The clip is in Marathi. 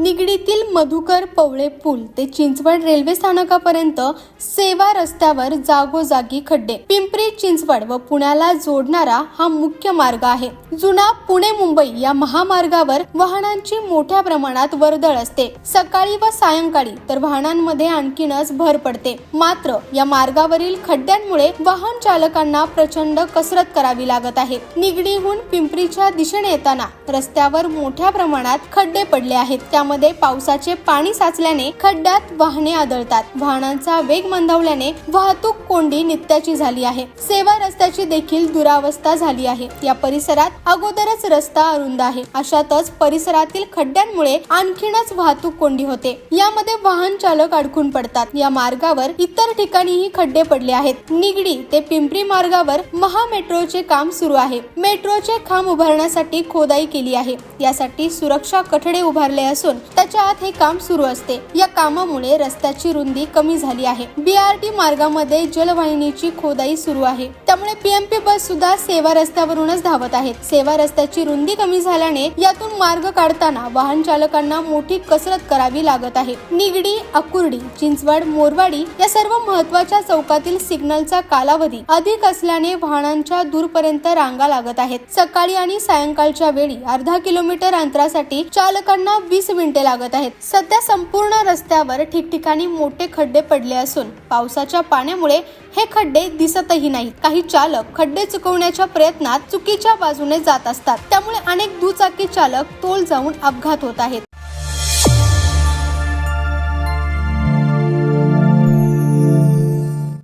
निगडीतील मधुकर पवळे पूल ते चिंचवड रेल्वे स्थानकापर्यंत सेवा रस्त्यावर जागोजागी खड्डे. पिंपरी चिंचवड व पुण्याला जोडणारा हा मुख्य मार्ग आहे. जुना पुणे मुंबई या महामार्गावर वाहनांची मोठ्या प्रमाणात वर्दळ असते. सकाळी व सायंकाळी तर वाहनांमध्ये आणखीनच भर पडते. मात्र या मार्गावरील खड्ड्यांमुळे वाहन चालकांना प्रचंड कसरत करावी लागत आहे. निगडीहून पिंपरीच्या दिशेने येताना रस्त्यावर मोठ्या प्रमाणात खड्डे पडले आहेत. त्यामध्ये पावसाचे पाणी साचल्याने खड्ड्यात वाहने आदळतात. वाहनांचा वेग मंदावल्याने वाहतूक कोंडी नित्याची झाली आहे. सेवा रस्त्याची देखील दुरावस्था झाली आहे. या परिसरात अगोदरच रस्ता अरुंद आहे. अशातच परिसरातील खड्ड्यांमुळे आणखीनच वाहतूक कोंडी होते. यामध्ये वाहन चालक अडकून पडतात. या मार्गावर इतर ठिकाणीही खड्डे पडले आहेत. निगडी ते पिंपरी मार्गावर महा मेट्रोचे काम सुरू आहे. मेट्रोचे खांब उभारण्यासाठी खोदाई केली आहे. यासाठी सुरक्षा कठडे उभारले असून त्याच्या आत हे काम सुरू असते. या कामामुळे रस्त्याची रुंदी कमी झाली आहे. बीआरटी मार्गामध्ये जलवाहिनीची खोदाई सुरू आहे. त्यामुळे पीएमपी बस सुद्धा सेवा रस्त्यावरूनच धावत आहेत. सेवा रस्त्याची रुंदी कमी झाल्याने यातून मार्ग काढताना वाहन चालकांना मोठी कसरत करावी लागत आहे. निगडी अकुर्डी चिंचवड मोरवाडी या सर्व महत्त्वाच्या चौकातील सिग्नलचा कालावधी अधिक असल्याने वाहनांच्या दूरपर्यंत रांगा लागत आहेत. सकाळी आणि सायंकाळच्या वेळी अर्धा किलोमीटर अंतरासाठी चालकांना वीस मिनिटे लागत आहेत. सध्या संपूर्ण रस्त्यावर ठिकठिकाणी मोठे खड्डे पडले असून पावसाच्या पाण्यामुळे हे खड्डे दिसतही नाहीत. काही चालक खड्डे चुकवण्याच्या प्रयत्नात चुकीच्या बाजूने जात असतात. त्यामुळे अनेक दुचाकी चालक तोल जाऊन अपघात होत आहेत.